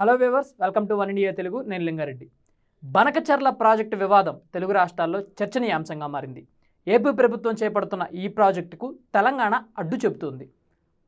Hello viewers welcome to one India Telugu నేను Lingareddy. Banakacherla project వివాదం తెలుగు రాష్ట్రాల్లో చర్చనీయాంశంగా మారింది. ఏపీ ప్రభుత్వం చేపడుతున్న ఈ ప్రాజెక్టుకు తెలంగాణ అడ్డు చెబుతుంది.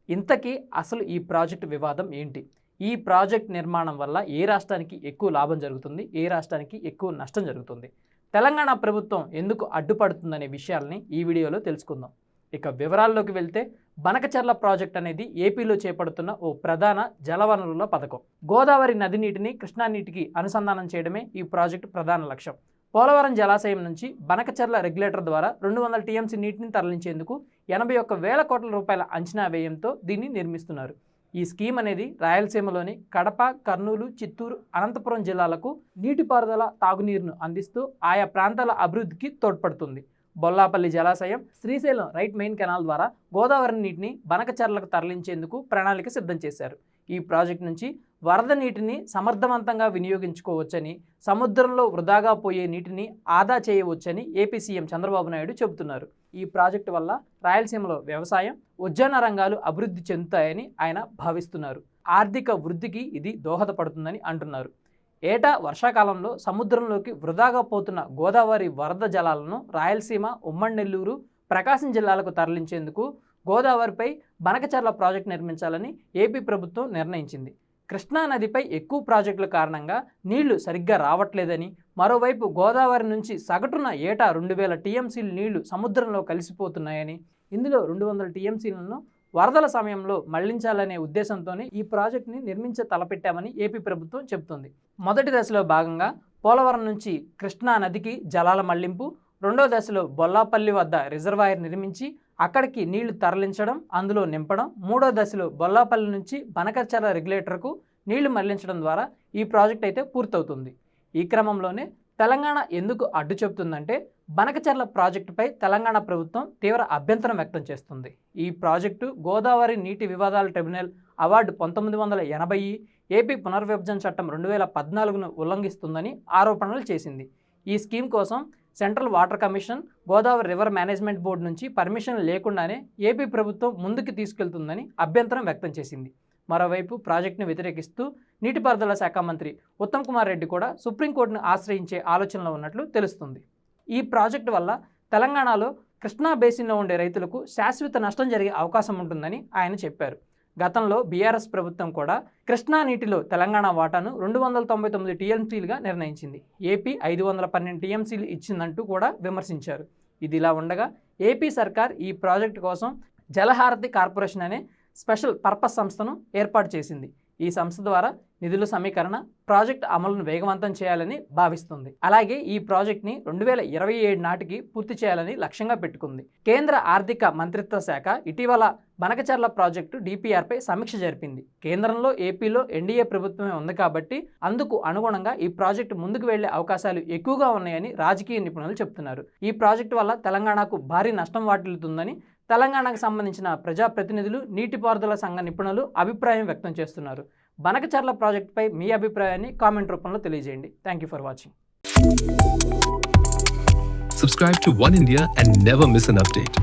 ఇంతకీ అసలు ఈ ప్రాజెక్టు వివాదం ఏంటి? ఈ ప్రాజెక్ట్ నిర్మాణం వల్ల ఏ రాష్ట్రానికి ఎక్కువ లాభం జరుగుతుంది? ఏ రాష్ట్రానికి ఎక్కువ నష్టం జరుగుతుంది? తెలంగాణ ప్రభుత్వం ఎందుకు అడ్డుపడుతుందనే విషయాల్ని ఈ వీడియోలో తెలుసుకుందాం. ఇక వివరాల్లోకి వెళ్తే బనకచర్ల ప్రాజెక్ట్ అనేది ఏపీలో చేపడుతున్న ఓ ప్రధాన జలవనరుల పథకం. గోదావరి నది నీటిని కృష్ణా నీటికి అనుసంధానం చేయడమే ఈ ప్రాజెక్టు ప్రధాన లక్ష్యం. పోలవరం జలాశయం నుంచి బనకచర్ల రెగ్యులేటర్ ద్వారా రెండు వందల టీఎంసీ నీటిని తరలించేందుకు ఎనభై ఒక్క వేల కోట్ల రూపాయల అంచనా వ్యయంతో దీన్ని నిర్మిస్తున్నారు. ఈ స్కీమ్ అనేది రాయలసీమలోని కడప కర్నూలు చిత్తూరు అనంతపురం జిల్లాలకు నీటిపారుదల తాగునీరును అందిస్తూ ఆయా ప్రాంతాల అభివృద్ధికి తోడ్పడుతుంది. బొల్లాపల్లి జలాశయం శ్రీశైలం రైట్ మెయిన్ కెనాల్ ద్వారా గోదావరి నీటిని బనకచర్లకు తరలించేందుకు ప్రణాళిక సిద్ధం చేశారు. ఈ ప్రాజెక్ట్ నుంచి వరద నీటిని సమర్థవంతంగా వినియోగించుకోవచ్చని సముద్రంలో వృధాగా పోయే నీటిని ఆదా చేయవచ్చని ఏపీ సీఎం చంద్రబాబు నాయుడు చెబుతున్నారు. ఈ ప్రాజెక్టు వల్ల రాయలసీమలో వ్యవసాయం ఉద్యాన రంగాలు అభివృద్ధి చెందుతాయని ఆయన భావిస్తున్నారు. ఆర్థిక వృద్ధికి ఇది దోహదపడుతుందని అంటున్నారు. ఏటా వర్షాకాలంలో సముద్రంలోకి వృధాగా పోతున్న గోదావరి వరద జలాలను రాయలసీమ ఉమ్మడి నెల్లూరు ప్రకాశం జిల్లాలకు తరలించేందుకు గోదావరిపై బనకచర్ల ప్రాజెక్టు నిర్మించాలని ఏపీ ప్రభుత్వం నిర్ణయించింది. కృష్ణా నదిపై ఎక్కువ ప్రాజెక్టుల కారణంగా నీళ్ళు సరిగ్గా రావట్లేదని మరోవైపు గోదావరి నుంచి సగటున ఏటా రెండు వేల టీఎంసీలు నీళ్ళు సముద్రంలో కలిసిపోతున్నాయని ఇందులో రెండు వందల టీఎంసీలను వరదల సమయంలో మళ్ళించాలనే ఉద్దేశంతోనే ఈ ప్రాజెక్టుని నిర్మించ తలపెట్టామని ఏపీ ప్రభుత్వం చెబుతోంది. మొదటి దశలో భాగంగా పోలవరం నుంచి కృష్ణా నదికి జలాల మళ్ళింపు రెండో దశలో బొల్లాపల్లి వద్ద రిజర్వాయర్ నిర్మించి అక్కడికి నీళ్ళు తరలించడం అందులో నింపడం మూడో దశలో బొల్లాపల్లి నుంచి బనకచర్ల రెగ్యులేటర్కు నీళ్ళు మళ్ళించడం ద్వారా ఈ ప్రాజెక్ట్ అయితే పూర్తవుతుంది. ఈ క్రమంలోనే తెలంగాణ ఎందుకు అడ్డు చెబుతుందంటే బనకచర్ల ప్రాజెక్టుపై తెలంగాణ ప్రభుత్వం తీవ్ర అభ్యంతరం వ్యక్తం చేస్తుంది. ఈ ప్రాజెక్టు గోదావరి నీటి వివాదాల ట్రిబ్యునల్ అవార్డు పంతొమ్మిది వందల ఎనభై ఏపీ పునర్విభజన చట్టం రెండు వేల పద్నాలుగును ఉల్లంఘిస్తుందని ఆరోపణలు చేసింది. ఈ స్కీమ్ కోసం central water commission Godavari river management board నుంచి పర్మిషన్ లేకుండానే ఏపీ ప్రభుత్వం ముందుకు తీసుకెళ్తుందని అభ్యంతరం వ్యక్తం చేసింది. మరోవైపు ప్రాజెక్టును వ్యతిరేకిస్తూ నీటిపారుదల శాఖ మంత్రి ఉత్తమ్ కుమార్ రెడ్డి కూడా సుప్రీంకోర్టును ఆశ్రయించే ఆలోచనలో ఉన్నట్లు తెలుస్తుంది. ఈ ప్రాజెక్టు వల్ల తెలంగాణలో కృష్ణా బేసిన్లో ఉండే రైతులకు శాశ్వత నష్టం జరిగే అవకాశం ఉంటుందని ఆయన చెప్పారు. గతంలో బీఆర్ఎస్ ప్రభుత్వం కూడా కృష్ణా నీటిలో తెలంగాణ వాటాను రెండు వందల తొంభై తొమ్మిది టీఎంసీలుగా నిర్ణయించింది. ఏపీ ఐదు వందల పన్నెండు టీఎంసీలు ఇచ్చిందంటూ కూడా విమర్శించారు. ఇది ఇలా ఉండగా ఏపీ సర్కార్ ఈ ప్రాజెక్టు కోసం జలహారతి కార్పొరేషన్ అనే స్పెషల్ పర్పస్ సంస్థను ఏర్పాటు చేసింది. ఈ సంస్థ ద్వారా నిధుల సమీకరణ ప్రాజెక్ట్ అమలును వేగవంతం చేయాలని భావిస్తుంది. అలాగే ఈ ప్రాజెక్ట్ని రెండు వేల ఇరవై ఏడు నాటికి పూర్తి చేయాలని లక్ష్యంగా పెట్టుకుంది. కేంద్ర ఆర్థిక మంత్రిత్వ శాఖ ఇటీవల బనకచర్ల ప్రాజెక్టు డిపిఆర్పై సమీక్ష జరిపింది. కేంద్రంలో ఏపీలో ఎన్డీఏ ప్రభుత్వమే ఉంది కాబట్టి అందుకు అనుగుణంగా ఈ ప్రాజెక్టు ముందుకు వెళ్ళే అవకాశాలు ఎక్కువగా ఉన్నాయని రాజకీయ నిపుణులు చెబుతున్నారు ఈ ప్రాజెక్టు వల్ల తెలంగాణకు భారీ నష్టం వాటిల్లుతుందని తెలంగాణకు సంబంధించిన ప్రజాప్రతినిధులు నీటిపారుదల సంఘ నిపుణులు అభిప్రాయం వ్యక్తం చేస్తున్నారు. బనకచర్ల ప్రాజెక్టుపై మీ అభిప్రాయాన్ని కామెంట్ రూపంలో తెలియజేయండి thank you for watching Subscribe to One India and never miss an update.